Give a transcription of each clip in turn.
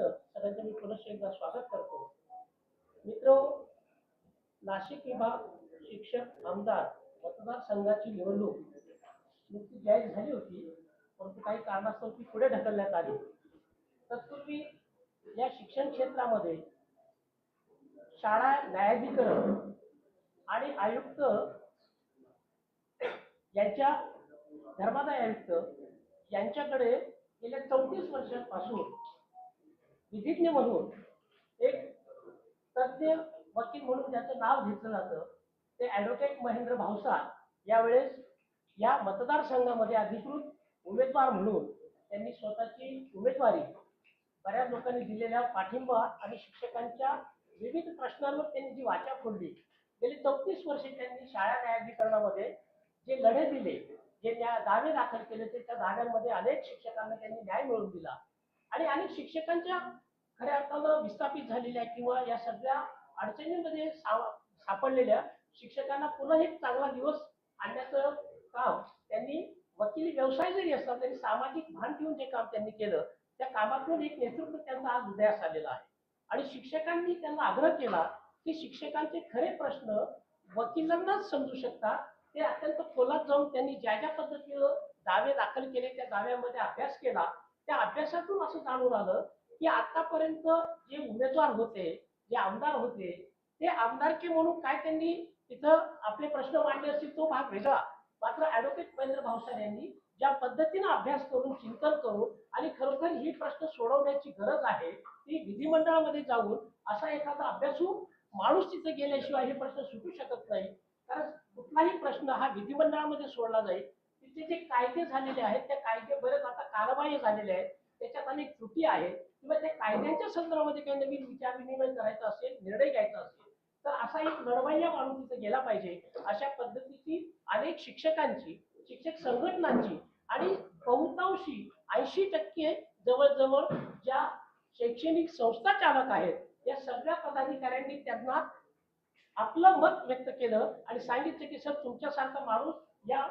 वतीनं सगळ्यांचं मी पुनश्च एकदा स्वागत करतो. मित्र नाशिक विभाग शिक्षक आमदार मतदारसंघाची निवडणूक नुकतीच जाहीर झाली होती परंतु काही कारणास्तव ती पुढे ढकलण्यात आली. तत्पूर्वी या शिक्षण क्षेत्रामध्ये शाळा न्यायाधिकरण आणि आयुक्त यांच्या धर्मादाय आयुक्त यांच्याकडे गेल्या चौतीस वर्षांपासून विधिज्ञ म्हणून एक तज्ज्ञ वकील म्हणून ज्याचं नाव घेतलं जातं ते ॲडव्होकेट महेंद्र भावसार यावेळेस या मतदारसंघामध्ये अधिकृत उमेदवार म्हणून त्यांनी स्वतःची उमेदवारी बऱ्याच लोकांनी दिलेल्या पाठिंबा आणि शिक्षकांच्या विविध प्रश्नांवर त्यांनी जी वाचा फोडली गेली चौतीस वर्षे त्यांनी शाळा न्यायाधिकरणामध्ये जे लढे दिले जे न्या दावे दाखल केले ते त्या दाव्यांमध्ये अनेक शिक्षकांना त्यांनी न्याय मिळवून दिला. आणि अनेक शिक्षकांच्या खऱ्या अर्थानं विस्थापित झालेल्या किंवा या सगळ्या अडचणींमध्ये सा- सापडलेल्या शिक्षकांना पुन्हा एक चांगला दिवस आणण्याचं काम त्यांनी वकील व्यवसाय जरी असला तरी सामाजिक भान ठेवून जे काम त्यांनी केलं त्या कामातून एक नेतृत्व त्यांचा आज उदयास आलेला आहे. आणि शिक्षकांनी त्यांना आग्रह केला की शिक्षकांचे खरे प्रश्न वकिलांनाच समजू शकतात ते अत्यंत खोलात जाऊन त्यांनी ज्या ज्या पद्धतीनं दावे दाखल केले त्या दाव्यामध्ये अभ्यास केला त्या अभ्यासातून असं जाणून आलं की आतापर्यंत जे उमेदवार होते जे आमदार होते ते आमदारकी म्हणून काय त्यांनी तिथं आपले प्रश्न मांडले असतील तो भाग वेगळा. मात्र ऍडव्होकेट महेंद्र भावसार यांनी ज्या पद्धतीनं अभ्यास करून चिंतन करून आणि खरोखर ही प्रश्न सोडवण्याची गरज आहे ती विधिमंडळामध्ये जाऊन असा एखादा अभ्यासू माणूस तिथे गेल्याशिवाय हे प्रश्न सुटू शकत नाही. कारण कुठलाही प्रश्न हा विधिमंडळामध्ये सोडला जाईल. तिथे जे कायदे झालेले आहेत त्या कायदे बरेच आता कारवाई झालेले आहेत त्याच्यात अनेक त्रुटी आहेत. किंवा त्या कायद्याच्या संदर्भामध्ये काही नवीन विचार विनिमय करायचा असेल निर्णय घ्यायचा असेल तर असा एक लढवय्या माणूस तिथे गेला पाहिजे. अशा पद्धतीची अनेक शिक्षकांची शिक्षक संघटनांची आणि बहुतांशी ऐंशी टक्के जवळजवळ ज्या शैक्षणिक संस्था चालक आहेत या सगळ्या पदाधिकाऱ्यांनी त्यांना आपलं मत व्यक्त केलं आणि सांगितलं की सर तुमच्यासारखा माणूस या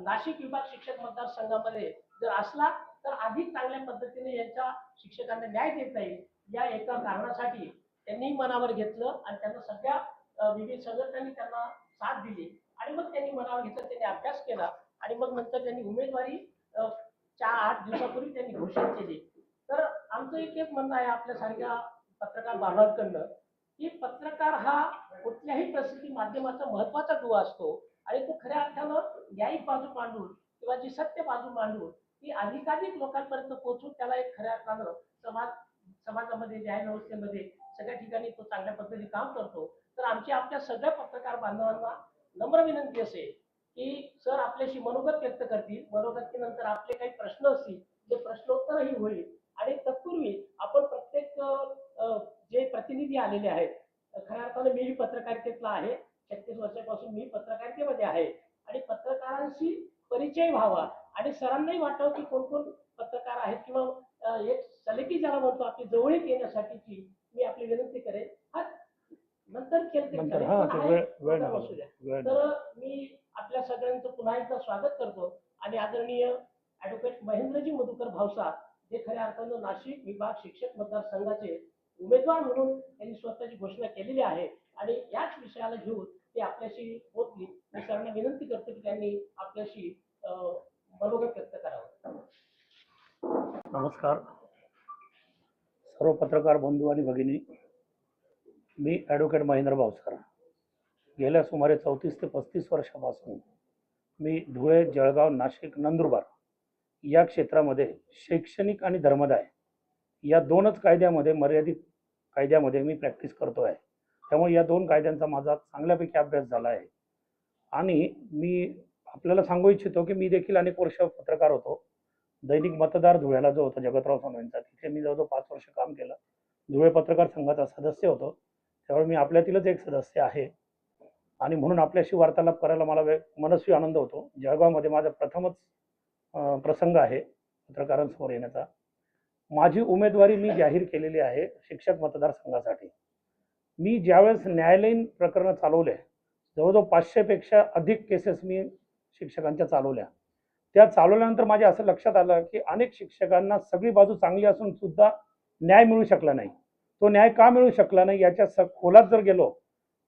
नाशिक विभाग शिक्षक मतदारसंघामध्ये जर असला तर अधिक चांगल्या पद्धतीने यांच्या शिक्षकांना न्याय देता येईल या एका कारणासाठी त्यांनी मनावर घेतलं आणि त्यांना सगळ्या विविध संघटनांनी त्यांना साथ दिली. आणि मग त्यांनी मनावर घेतलं त्यांनी अभ्यास केला आणि मग नंतर त्यांनी उमेदवारी चार आठ दिवसापूर्वी त्यांनी घोषित केली. तर आमचं एक एक म्हणणं आहे आपल्यासारख्या पत्रकार बांधवांकडनं की पत्रकार हा कुठल्याही प्रसिद्धी माध्यमाचा महत्त्वाचा दुवा असतो आणि तो खऱ्या अर्थानं न्यायिक बाजू मांडून किंवा जी सत्य बाजू मांडून ती अधिकाधिक लोकांपर्यंत पोहोचून त्याला एक खऱ्या अर्थानं समाज समाजामध्ये न्याय व्यवस्थेमध्ये सगळ्या ठिकाणी तो चांगल्या पद्धतीने काम करतो. तर आमची आपल्या सगळ्या पत्रकार बांधवांना नम्र विनंती असेल की सर आपल्याशी मनोगत व्यक्त करतील. मनोगतीनंतर आपले काही प्रश्न असतील ते प्रश्नोत्तरही होईल. आणि तत्पूर्वी आपण प्रत्येक जे प्रतिनिधी आलेले आहेत खऱ्या अर्थानं मीही पत्रकारितेतला आहे. छत्तीस वर्षापासून मी पत्रकारितेमध्ये आहे. आणि पत्रकारांशी परिचय व्हावा. आणि सरांनाही वाटावं की कोण कोण पत्रकार आहेत किंवा एक सलेकी ज्याला म्हणतो आपली जवळीक येण्यासाठीची मी आपली विनंती करेन. हा नंतर तरी हा मी आपल्या सगळ्यांचं पुन्हा एकदा स्वागत करतो आणि आदरणीय ॲडव्होकेट महेंद्रजी मधुकर भावसार जे खऱ्या अर्थानं नाशिक विभाग शिक्षक मतदारसंघाचे उमेदवार म्हणून त्यांनी स्वतःची घोषणा केलेली आहे. आणि याच विषयाला घेऊन ते आपल्याशी बोलतील मी सरांना विनंती करतो की त्यांनी आपल्याशी व्यक्त करावं. नमस्कार. सर्व पत्रकार बंधू आणि भगिनी मी ॲडव्होकेट महेंद्र भावसार. गेल्या सुमारे चौतीस ते पस्तीस वर्षापासून मी धुळे जळगाव नाशिक नंदुरबार या क्षेत्रामध्ये शैक्षणिक आणि धर्मदाय या दोनच कायद्यामध्ये मर्यादित कायद्यामध्ये मी प्रॅक्टिस करतो आहे त्यामुळे या दोन कायद्यांचा माझा चांगल्यापैकी अभ्यास झाला आहे. आणि मी आपल्याला सांगू इच्छितो की मी देखील अनेक वर्ष पत्रकार होतो. दैनिक मतदार धुळ्याला जो होता जगतराव सोनवेंचा तिथे मी जवळजवळ पाच वर्ष काम केलं. धुळे पत्रकार संघाचा सदस्य होतो. त्यामुळे मी आपल्यातीलच एक सदस्य आहे. आणि म्हणून आपल्याशी वार्तालाप करायला मला वेग मनस्वी आनंद होतो. जळगावमध्ये माझा प्रथमच प्रसंग आहे पत्रकारांसमोर येण्याचा. माझी उमेदवारी मी जाहीर केलेली आहे शिक्षक मतदारसंघासाठी मी ज्यावेळेस न्यायालयीन प्रकरणं चालवले जवळजवळ पाचशेपेक्षा अधिक केसेस मी शिक्षकांच्या चालवल्या. त्या चालवल्यानंतर माझ्या असं लक्षात आलं की अनेक शिक्षकांना सगळी बाजू चांगली असून सुद्धा न्याय मिळू शकला नाही. तो न्याय का मिळू शकला नाही याच्या स खोलात जर गेलो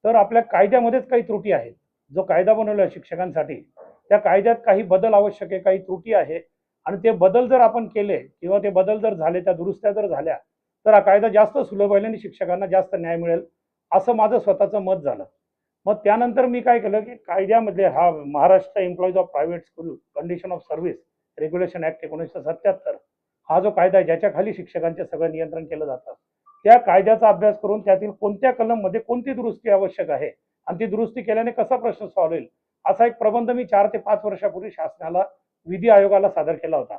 तर आपल्या कायद्यामध्येच काही त्रुटी आहेत. जो कायदा बनवला शिक्षकांसाठी त्या कायद्यात काही बदल आवश्यक आहे काही त्रुटी आहे. आणि ते बदल जर आपण केले किंवा ते बदल जर झाले त्या दुरुस्त्या जर झाल्या तर हा कायदा जास्त सुलभ होईल आणि शिक्षकांना जास्त न्याय मिळेल असं माझं स्वतःचं मत झालं. मग त्यानंतर मी काय केलं की कायद्यामध्ये हा Maharashtra employees of private school condition of service regulation act एकोणीसशे सत्याहत्तर हा जो कायदा आहे ज्याच्या खाली शिक्षकांचे सगळं नियंत्रण केलं जातं. त्या कायद्याचा अभ्यास करून त्यातील कोणत्या कलममध्ये कोणती दुरुस्ती आवश्यक आहे आणि ती दुरुस्ती केल्याने कसा प्रश्न सॉल्व्ह होईल असा एक प्रबंध मी चार ते पाच वर्षापूर्वी शासनाला विधी आयोगाला सादर केला होता.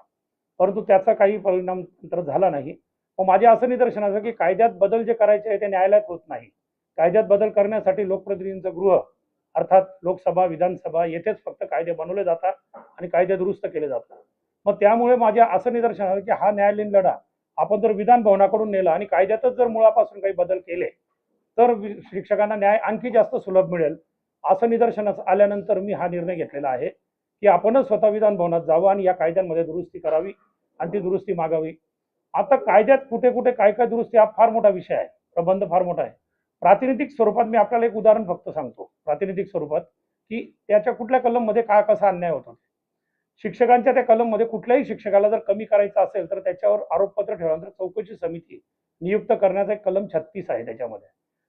परंतु त्याचा काही परिणाम नंतर झाला नाही. मग माझ्या असं निदर्शन असं की कायद्यात बदल जे करायचे आहे ते न्यायालयात होत नाही. कायद्यात बदल करण्यासाठी लोकप्रतिनिधींचं गृह अर्थात लोकसभा विधानसभा येथेच फक्त कायदे बनवले जातात आणि कायदे दुरुस्त केले जातात. मग त्यामुळे माझ्या असं निदर्शन आलं की हा न्यायालयीन लढा आपण जर विधान भवनाकडून नेला आणि कायद्यातच जर मुळापासून काही बदल केले तर शिक्षकांना न्याय आणखी जास्त सुलभ मिळेल असं निदर्शनास आल्यानंतर मी हा निर्णय घेतलेला आहे की आपणच स्वतः विधान भवनात जावं आणि या कायद्यांमध्ये दुरुस्ती करावी आणि ती दुरुस्ती मागावी. आता कायद्यात कुठे कुठे काय काय दुरुस्ती हा फार मोठा विषय आहे प्रबंध फार मोठा आहे. प्रातिनिधिक स्वरूपात मी आपल्याला एक उदाहरण फक्त सांगतो. प्रातिनिधिक स्वरूपात की त्याच्या कुठल्या कलममध्ये काय कसा अन्याय होतो. शिक्षकांच्या त्या कलममध्ये कुठल्याही शिक्षकाला जर कमी करायचं असेल तर त्याच्यावर आरोपपत्र ठेवल्यानंतर चौकशी समिती नियुक्त करण्याचा एक कलम छत्तीस आहे त्याच्यामध्ये.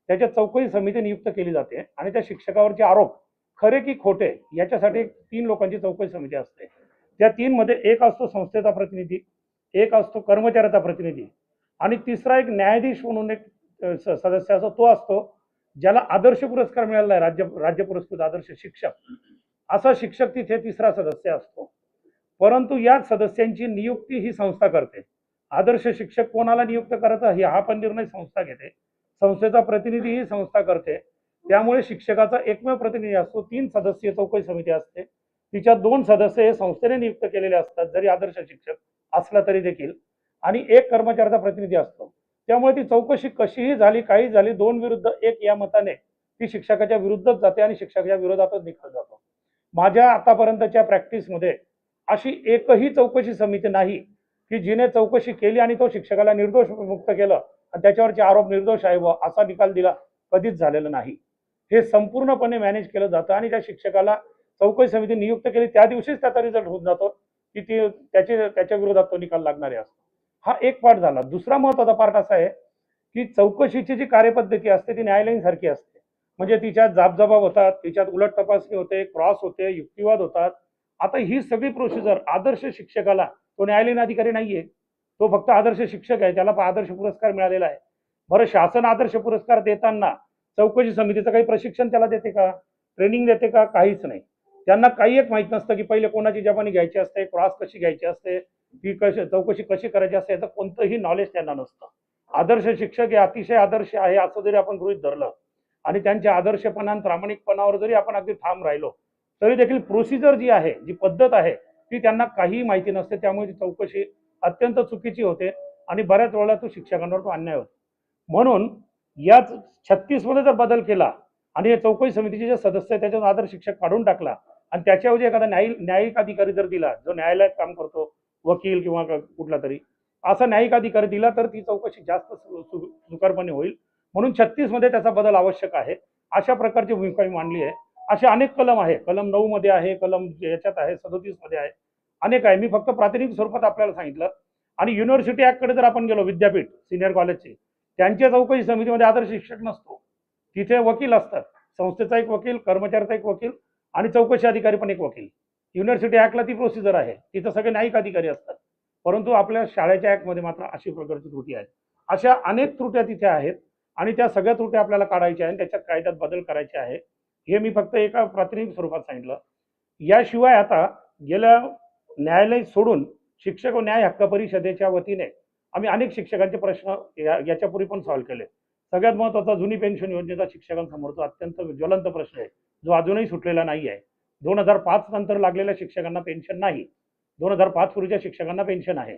त्याच्या चौकशी समिती नियुक्त केली जाते आणि त्या शिक्षकावरचे आरोप खरे की खोटे याच्यासाठी तीन लोकांची चौकशी समिती असते. त्या तीन मध्ये एक असतो संस्थेचा प्रतिनिधी एक असतो कर्मचाऱ्याचा प्रतिनिधी आणि तिसरा एक न्यायाधीश म्हणून एक सदस्य असतो तो असतो ज्याला आदर्श पुरस्कार मिळाला आहे राज्य राज्य पुरस्कृत आदर्श शिक्षक. असा शिक्षक तिथे तिसरा सदस्य असतो. परंतु या सदस्यांची नियुक्ती ही संस्था करते. आदर्श शिक्षक कोणाला नियुक्त करायचा हा पण निर्णय संस्था घेते. संस्थेचा प्रतिनिधी ही संस्था करते. त्यामुळे शिक्षकाचा एकमेव प्रतिनिधी असतो तीन सदस्यीय चौकशी समिती असते. तिच्या दोन सदस्य हे संस्थेने नियुक्त केलेले असतात जरी आदर्श शिक्षक असला तरी देखील. आणि एक कर्मचाऱ्याचा प्रतिनिधी असतो. त्यामुळे ती चौकशी कशीही झाली काही झाली दोन विरुद्ध एक या मताने ती शिक्षकाच्या विरुद्धच जाते आणि शिक्षकाच्या विरोधातच निकाल जातो. माझ्या आतापर्यंतच्या प्रॅक्टिसमध्ये अशी एकही चौकशी समिती नाही की जिने चौकशी केली आणि तो शिक्षकाला निर्दोष मुक्त केलं आणि त्याच्यावरचे आरोप निर्दोष आहे व असा निकाल दिला कधीच झालेला नाही. हे संपूर्णपणे मॅनेज केलं जातं आणि त्या शिक्षकाला चौकशी समिती नियुक्त केली त्या दिवशीच त्याचा रिझल्ट होऊन जातो की ती त्याचे त्याच्या विरोधात तो निकाल लागणारे असतो. हा एक पार्ट झाला. दुसरा महत्त्वाचा पार्ट असा आहे की चौकशीची जी कार्यपद्धती असते ती न्यायालयीन सारखी असते. म्हणजे तिच्यात जाबजबाब होतात तिच्यात उलट तपासणी होते क्रॉस होते युक्तिवाद होतात. आता ही सगळी प्रोसिजर आदर्श शिक्षकाला तो न्यायालयीन अधिकारी नाहीये. तो फक्त आदर्श शिक्षक आहे त्याला आदर्श पुरस्कार मिळालेला आहे. बरं शासन आदर्श पुरस्कार देताना चौकशी समितीचं काही प्रशिक्षण त्याला देते का? ट्रेनिंग देते का? काहीच नाही. त्यांना काही एक माहीत नसतं की पहिले कोणाची जबानी घ्यायची असते क्रॉस कशी घ्यायची असते? ती कशी चौकशी कशी करायची असते याचं कोणतंही नॉलेज त्यांना नसतं. आदर्श शिक्षक हे अतिशय आदर्श आहे असं जरी आपण गृहीत धरलं आणि त्यांच्या आदर्शपणा आणि प्रामाणिकपणावर जरी आपण अगदी ठाम राहिलो तरी देखील प्रोसिजर जी आहे जी पद्धत आहे ती त्यांना काहीही माहिती नसते त्यामुळे ती चौकशी अत्यंत चुकीची होते आणि बऱ्याच वेळेला तो शिक्षकांवर तो अन्याय होतो. म्हणून याच छत्तीसमध्ये जर बदल केला आणि हे चौकशी समितीचे जे सदस्य त्याच्यातून आदर शिक्षक काढून टाकला आणि त्याच्याऐवजी एखादा न्यायिक न्यायिक अधिकारी जर दिला जो न्यायालयात काम करतो वकील किंवा कुठला तरी. असा न्यायिक अधिकारी दिला तर ती चौकशी जास्त सुकारपणे सुकरपणे होईल. म्हणून छत्तीसमध्ये त्याचा बदल आवश्यक आहे. अशा प्रकारची भूमिका मी मांडली आहे. असे अनेक कलम आहे. कलम नऊ मध्ये आहे कलम याच्यात आहे सदोतीसमध्ये आहे. अनेक आहे. मी फक्त प्रातिनिधिक स्वरूपात आपल्याला सांगितलं. आणि युनिव्हर्सिटी ऍक्टकडे जर आपण गेलो विद्यापीठ सिनियर कॉलेजचे त्यांच्या चौकशी समितीमध्ये आदर्श शिक्षक नसतो. तिथे वकील असतात. संस्थेचा एक वकील कर्मचाऱ्याचा एक वकील आणि चौकशी अधिकारी पण एक वकील. युनिव्हर्सिटी ॲक्टला ती प्रोसिजर आहे. तिथं सगळे न्यायिक अधिकारी असतात. परंतु आपल्या शाळेच्या ॲक्टमध्ये मात्र अशी प्रकारची त्रुटी आहे. अशा अनेक त्रुट्या तिथे आहेत आणि त्या सगळ्या त्रुट्या आपल्याला काढायच्या आहेत. त्याच्यात कायद्यात बदल करायचे आहे हे मी फक्त एका प्रातिनिधिक स्वरूपात सांगितलं. याशिवाय आता गेल्या न्यायालय सोडून शिक्षक व न्याय हक्क परिषदेच्या वतीने आम्ही अनेक शिक्षकांचे प्रश्न या याच्यापूर्वी पण सॉल्व्ह केले. सगळ्यात महत्त्वाचा जुनी पेन्शन योजनेचा शिक्षकांसमोरचा अत्यंत ज्वलंत प्रश्न आहे. जो अजूनही सुटलेला नाही आहे दोन हजार पाच नंतर लागलेल्या शिक्षकांना पेन्शन नाही. दोन हजार पाच पूर्वीच्या शिक्षकांना पेन्शन आहे.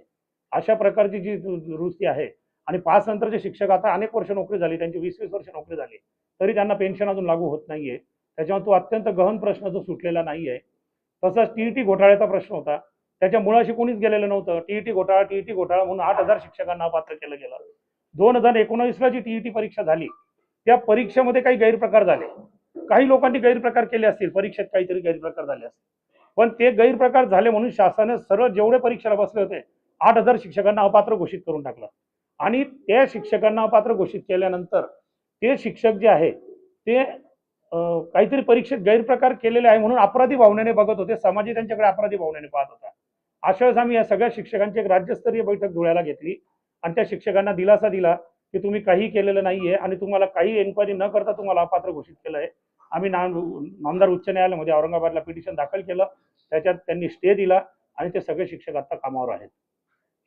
अशा प्रकारची जी दुरुस्ती आहे आणि पाच नंतरचे शिक्षक आता अनेक वर्ष नोकरी झाली त्यांची वीस वीस वर्ष नोकरी झाली तरी त्यांना पेन्शन अजून लागू होत नाहीये. त्याच्यामुळे तो अत्यंत गहन प्रश्न जो सुटलेला नाही आहे तसंच टी टी घोटाळ्याचा प्रश्न होता. त्याच्या मुळाशी कोणीच गेलेलं नव्हतं. टीईटी घोटाळा टीईटी घोटाळा म्हणून आठ हजार शिक्षकांना पात्र केलं गेलं. दोन हजार एकोणावीसला जी टीईटी परीक्षा झाली त्या परीक्षेमध्ये काही गैरप्रकार झाले. काही लोकांनी गैरप्रकार केले असतील परीक्षेत काहीतरी गैरप्रकार झाले असतील. पण ते गैरप्रकार झाले म्हणून शासनाने सरळ जेवढे परीक्षेला बसले होते आठ हजार शिक्षकांना अपात्र घोषित करून टाकलं. आणि त्या शिक्षकांना अपात्र घोषित केल्यानंतर ते शिक्षक जे आहे ते काहीतरी परीक्षेत गैरप्रकार केलेले आहे म्हणून अपराधी भावनेने बघत होते समाज त्यांच्याकडे अपराधी भावनेने पाहत होता. अशा वेळेस आम्ही या सगळ्या शिक्षकांची एक राज्यस्तरीय बैठक धुळ्याला घेतली आणि त्या शिक्षकांना दिलासा दिला की तुम्ही काही केलेलं नाहीये आणि तुम्हाला काही एन्क्वायरी न करता तुम्हाला अपात्र घोषित केलं आहे आम्ही ना नामदार उच्च न्यायालयामध्ये औरंगाबादला पिटिशन दाखल केलं. त्याच्यात त्यांनी स्टे दिला आणि ते सगळे शिक्षक आता कामावर आहेत.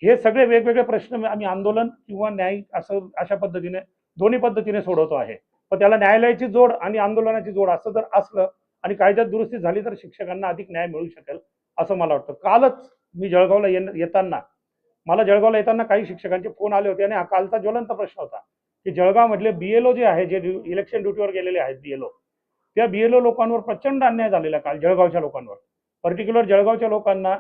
हे सगळे वेगवेगळे प्रश्न आम्ही आंदोलन किंवा न्याय असं अशा पद्धतीने दोन्ही पद्धतीने सोडवतो आहे. पण त्याला न्यायालयाची जोड आणि आंदोलनाची जोड असं जर असलं आणि कायद्यात दुरुस्ती झाली तर शिक्षकांना अधिक न्याय मिळू शकेल असं मला वाटतं. कालच मी जळगावला येताना मला जळगावला येताना काही शिक्षकांचे फोन आले होते आणि हा कालचा ज्वलंत प्रश्न होता की जळगावमधले बीएलओ जे आहे जे इलेक्शन ड्युटीवर गेलेले आहेत बीएलओ त्या बीएलओ लोकांवर प्रचंड अन्याय झालेला काल जळगावच्या लोकांवर. पर्टिक्युलर जळगावच्या लोकांना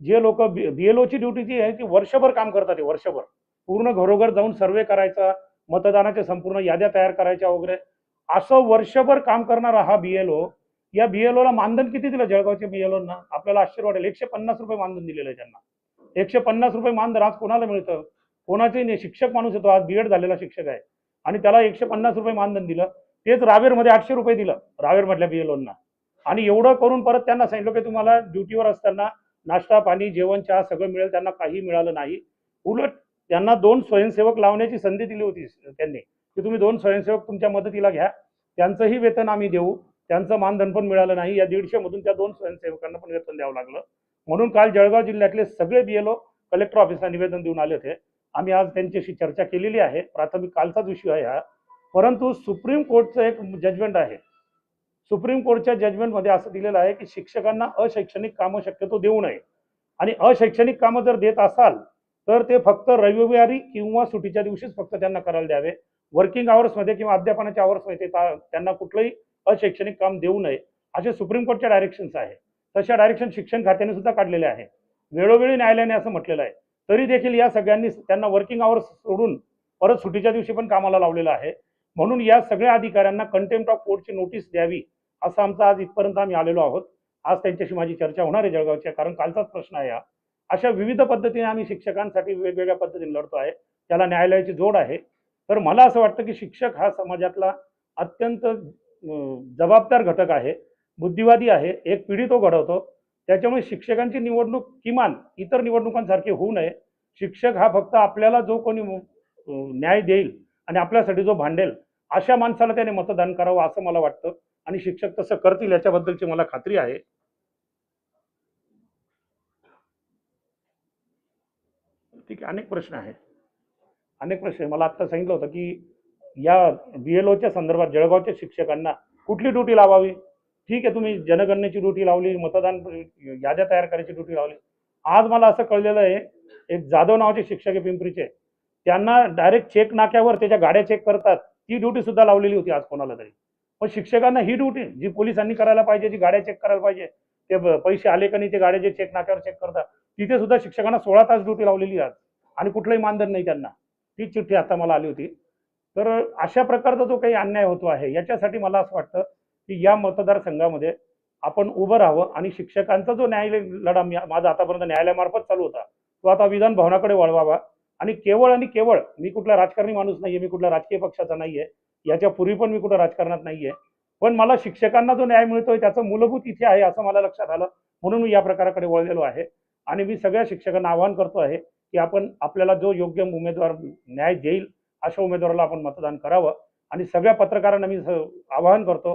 जे लोक बीएलओची ड्युटी जी आहे ती वर्षभर काम करतात ते वर्षभर. पूर्ण घरोघर जाऊन सर्वे करायचा मतदानाच्या संपूर्ण याद्या तयार करायच्या वगैरे. असं वर्षभर काम करणारा हा बीएलओ या बीएलओला मानधन किती दिलं जळगावच्या बीएलओना आपल्याला आश्चर्य वाटेल. एकशे पन्नास रुपये मानधन दिलेलं आहे त्यांना. एकशे पन्नास रुपये मानधन आज कोणाला मिळतं? कोणाचे नाही शिक्षक माणूस येतो आज बीएड झालेला शिक्षक आहे. आणि त्याला एकशे पन्नास रुपये मानधन दिलं. तेच रावेरमध्ये आठशे रुपये दिलं रावेरमधल्या बीएलओना आणि एवढं करून परत त्यांना सांगितलं की तुम्हाला ड्युटीवर असताना नाश्ता पाणी जेवण चहा सगळं मिळेल त्यांना काही मिळालं नाही. उलट त्यांना दोन स्वयंसेवक लावण्याची संधी दिली होती त्यांनी की तुम्ही दोन स्वयंसेवक तुमच्या मदतीला घ्या त्यांचंही वेतन आम्ही देऊ त्यांचं मानधन पण मिळालं नाही या दीडशे मधून त्या दोन स्वयंसेवकांना पण वेतन द्यावं लागलं. म्हणून काल जळगाव जिल्ह्यातले सगळे बीएलओ कलेक्टर ऑफिसला निवेदन देऊन आले होते. आम्ही आज त्यांच्याशी चर्चा केलेली आहे. प्राथमिक कालचाच विषय आहे हा. परंतु सुप्रीम कोर्टचं एक जजमेंट आहे. सुप्रीम कोर्टच्या जजमेंटमध्ये असं दिलेलं आहे की शिक्षकांना अशैक्षणिक कामं शक्यतो देऊ नये. आणि अशैक्षणिक कामं जर देत असाल तर ते फक्त रविवारी किंवा सुटीच्या दिवशीच फक्त त्यांना करायला द्यावे. वर्किंग आवर्समध्ये किंवा अध्यापनाच्या आवर्समध्ये त्यांना कुठलंही अशैक्षणिक काम देऊ नये असे सुप्रीम कोर्टच्या डायरेक्शन्स आहे. तशा डायरेक्शन शिक्षण खात्याने सुद्धा काढलेले आहे. वेळोवेळी न्यायालयाने असं म्हटलेलं आहे. तरी देखील या सगळ्यांनी त्यांना वर्किंग आवर्स सोडून परत सुटीच्या दिवशी पण कामाला लावलेलं आहे. म्हणून या सगळ्या अधिकाऱ्यांना कंटेम्प्ट ऑफ कोर्टची नोटीस द्यावी असं आमचा आज इथपर्यंत आम्ही आलेलो आहोत. आज त्यांच्याशी माझी चर्चा होणार आहे जळगावच्या कारण कालचाच प्रश्न आहे हा. अशा विविध पद्धतीने आम्ही शिक्षकांसाठी वेगवेगळ्या पद्धतीने लढतो आहे. त्याला न्यायालयाची जोड आहे. तर मला असं वाटतं की शिक्षक हा समाजातला अत्यंत जबाबदार घटक आहे बुद्धिवादी आहे एक पिढी तो घडवतो. त्याच्यामुळे शिक्षकांची निवडणूक किमान इतर निवडणुकांसारखी होऊ नये. शिक्षक हा फक्त आपल्याला जो कोणी न्याय देईल आणि आपल्यासाठी जो भांडेल अशा माणसाला त्याने मतदान करावं असं मला वाटतं. आणि शिक्षक तसं करतील याच्याबद्दलची मला खात्री आहे. ठीक आहे अनेक प्रश्न आहेत. अनेक प्रश्न आहे मला आत्ता सांगितलं होतं की या बी एल ओच्या संदर्भात जळगावच्या शिक्षकांना कुठली ड्युटी लावावी? ठीक आहे तुम्ही जनगणनेची ड्युटी लावली मतदान याद्या तयार करायची ड्युटी लावली. आज मला असं कळलेलं आहे एक जाधव नावाचे शिक्षक आहे पिंपरीचे. त्यांना डायरेक्ट चेक नाक्यावर त्याच्या गाड्या चेक करतात. ती ड्युटी सुद्धा लावलेली होती आज कोणाला तरी. पण शिक्षकांना ही ड्युटी जी पोलिसांनी करायला पाहिजे जी गाड्या चेक करायला पाहिजे ते पैसे आले का नाही ते गाड्या जे चेक नाक्यावर चेक करतात तिथे सुद्धा शिक्षकांना सोळा तास ड्युटी लावलेली आहे आज. आणि कुठलंही मानधन नाही त्यांना. ती चिठ्ठी आता मला आली होती. तर अशा प्रकारचा जो काही अन्याय होतो आहे याच्यासाठी मला असं वाटतं की या मतदारसंघामध्ये आपण उभं राहावं आणि शिक्षकांचा जो न्यायालय लढा माझा आतापर्यंत न्यायालयामार्फत चालू होता तो आता विधान भवनाकडे वळवावा. आणि केवळ आणि केवळ मी कुठला राजकारणी माणूस नाहीये मी कुठल्या राजकीय पक्षाचा नाहीये याच्या पूर्वी पण मी कुठं राजकारणात नाहीये. पण मला शिक्षकांना जो न्याय मिळतोय त्याचं मूलभूत इथे आहे असं मला लक्षात आलं म्हणून मी या प्रकाराकडे वळलेलो आहे. आणि मी सगळ्या शिक्षकांना आवाहन करतो आहे की आपण आपल्याला जो योग्य उमेदवार न्याय देईल अशा उमेदवाराला आपण मतदान करावं. आणि सगळ्या पत्रकारांना मी आवाहन करतो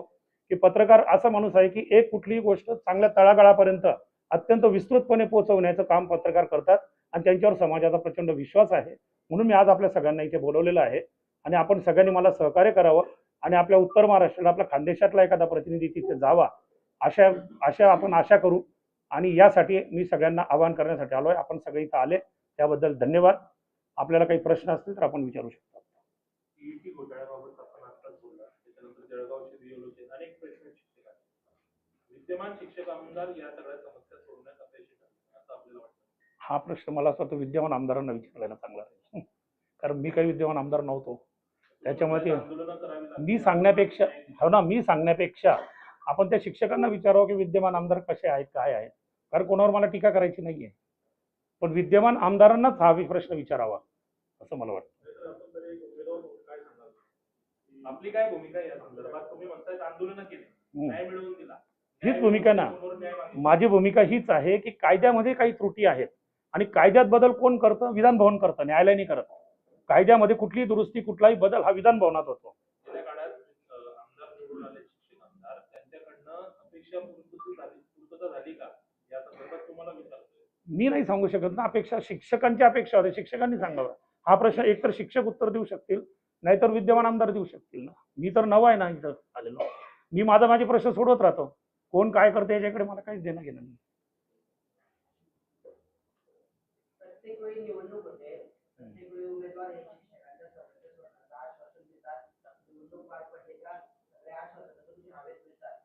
की पत्रकार असा माणूस आहे की एक कुठलीही गोष्ट चांगल्या तळागाळापर्यंत अत्यंत विस्तृतपणे पोहोचवण्याचं काम पत्रकार करतात. आणि त्यांच्यावर समाजाचा प्रचंड विश्वास आहे. म्हणून मी आज आपल्या सगळ्यांना इथे बोलवलेलं आहे. आणि आपण सगळ्यांनी मला सहकार्य करावं आणि आपल्या उत्तर महाराष्ट्राला आपल्या खानदेशातला एखादा प्रतिनिधी तिथे जावा अशा अशा आपण आशा करू. आणि यासाठी मी सगळ्यांना आवाहन करण्यासाठी आलो आहे आपण सगळे इथं आले. त्याबद्दल धन्यवाद. आपल्याला काही प्रश्न असतील तर आपण विचारू शकतो. विद्यमान शिक्षक आमदार या सगळ्या समस्या सोडवण्यात अपयशी ठरले असं आपल्याला हा प्रश्न मला असं वाटतं विद्यमान आमदारांना विचारलेला चांगला आहे. कारण मी काही विद्यमान आमदार नव्हतो. त्याच्यामुळे ते. मी सांगण्यापेक्षा हो ना मी सांगण्यापेक्षा आपण त्या शिक्षकांना विचारावं की विद्यमान आमदार कसे आहेत काय आहेत? कारण कोणावर मला टीका करायची नाहीये. पण विद्यमान आमदारांनाच हा प्रश्न विचारावा असं मला वाटतं. आपली काय भूमिका आहे या संदर्भात? तुम्ही म्हणताय आंदोलनं केली. हम्म. न्याय मिळवून दिला. हीच भूमिका ना. माझी भूमिका हीच आहे की कायद्यामध्ये काही त्रुटी आहेत. आणि कायद्यात बदल कोण करतं? विधान भवन करतं न्यायालय नाही करत. कायद्यामध्ये कुठलीही दुरुस्ती कुठलाही बदल हा विधान भवनात होतो मी नाही सांगू शकत ना अपेक्षा शिक्षकांची अपेक्षा होते शिक्षकांनी सांगावं. हा प्रश्न एकतर शिक्षक उत्तर देऊ शकतील नाहीतर विद्यमान आमदार देऊ शकतील ना. मी तर नवा आहे ना इथं आलेलो. मी माझा माझे प्रश्न सोडवत राहतो. कोण काय करते याच्याकडे मला काहीच देणं घेणं नाही प्रत्येक वेळी निवडणूक होते प्रत्येक वेळी उमेदवार हे शिक्षकांच्या समस्या सोडवण्याचं आश्वासन देतात निवडणूक पार पडली का सगळे आश्वासन तुमची हवेत मिळतात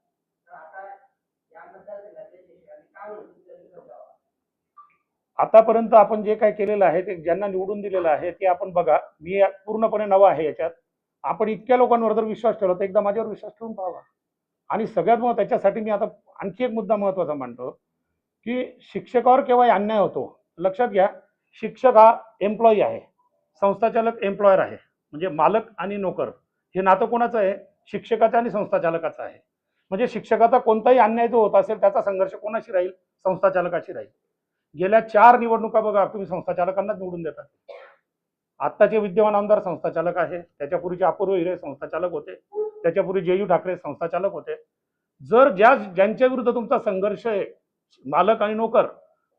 तर आता या मतदारसंघातल्या शिक्षकांनी काय म्हणून त्यांनी समजावं आतापर्यंत आपण जे काय केलेलं आहे ते ज्यांना निवडून दिलेलं आहे ते आपण बघा. मी पूर्णपणे नवा आहे याच्यात. आपण इतक्या लोकांवर जर विश्वास ठेवला तर एकदा माझ्यावर विश्वास ठेवून पाहावा. आणि सगळ्यात मग त्याच्यासाठी मी आता आणखी एक मुद्दा महत्त्वाचा मांडतो की शिक्षकावर केव्हाही अन्याय होतो. लक्षात घ्या शिक्षक हा एम्प्लॉई आहे. संस्थाचालक एम्प्लॉयर आहे. म्हणजे मालक आणि नोकर. हे नातं कोणाचं आहे? शिक्षकाचं आणि संस्थाचालकाचं आहे. म्हणजे शिक्षकाचा कोणताही अन्याय जो होत असेल त्याचा संघर्ष कोणाशी राहील? संस्थाचालकाशी राहील. गेल्या चार निवडणुका बघा तुम्ही संस्थाचालकांनाच निवडून देतात. आत्ताचे विद्यमान आमदार संस्थाचालक आहे त्याच्यापूर्वीचे अपूर्व हिरे संस्थाचालक होते त्याच्यापूर्वी जेयू ठाकरे संस्थाचालक होते. जर ज्या ज्यांच्या विरुद्ध तुमचा संघर्ष आहे मालक आणि नोकर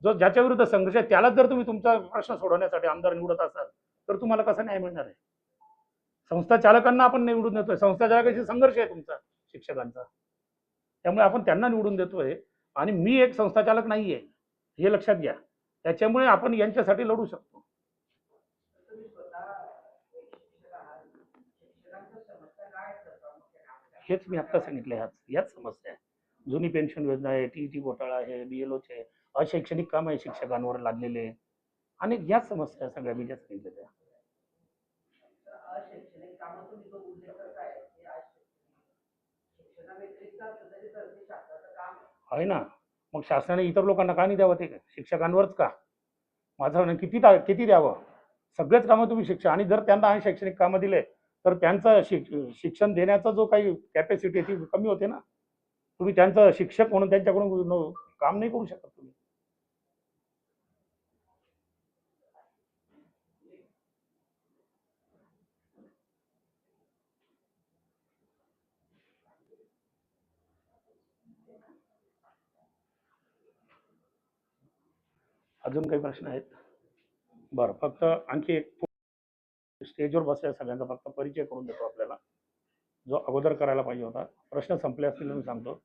जो ज्याच्या विरुद्ध संघर्ष आहे त्यालाच जर तुम्ही तुमचा प्रश्न सोडवण्यासाठी आमदार निवडत असाल तर तुम्हाला कसा न्याय मिळणार आहे? संस्थाचालकांना आपण निवडून देतोय संस्थाचालकाशी संघर्ष आहे तुमचा शिक्षकांचा. त्यामुळे आपण त्यांना निवडून देतोय आणि मी एक संस्थाचालक नाहीये. हे लक्षात घ्या. त्याच्यामुळे आपण यांच्यासाठी लढू शकतो. हेच मी आत्ता सांगितलं ह्याच याच समस्या आहे. जुनी पेन्शन योजना आहे टी टी घोटाळा आहे बी एल ओचे अशैक्षणिक काम आहे शिक्षकांवर लादलेले आणि याच समस्या सगळ्या मी ज्या सांगितलेल्या. आहे ना? मग शासनाने इतर लोकांना का नाही द्यावं ते? शिक्षकांवरच का? माझं म्हणणं किती ता किती द्यावं? सगळेच कामं तुम्ही शिक्षण आणि जर त्यांना हे शैक्षणिक कामं दिले तर त्यांचं शिक शिक्षण देण्याचा जो काही कॅपॅसिटी आहे ती कमी होते ना? तुम्ही त्यांचं शिक्षक म्हणून त्यांच्याकडून काम नाही करू शकत तुम्ही. अजून काही प्रश्न आहेत? बरं फक्त आणखी एक स्टेजवर बसल्या सगळ्यांचा फक्त परिचय करून देतो आपल्याला. जो अगोदर करायला पाहिजे होता. प्रश्न संपले असतील मी सांगतो.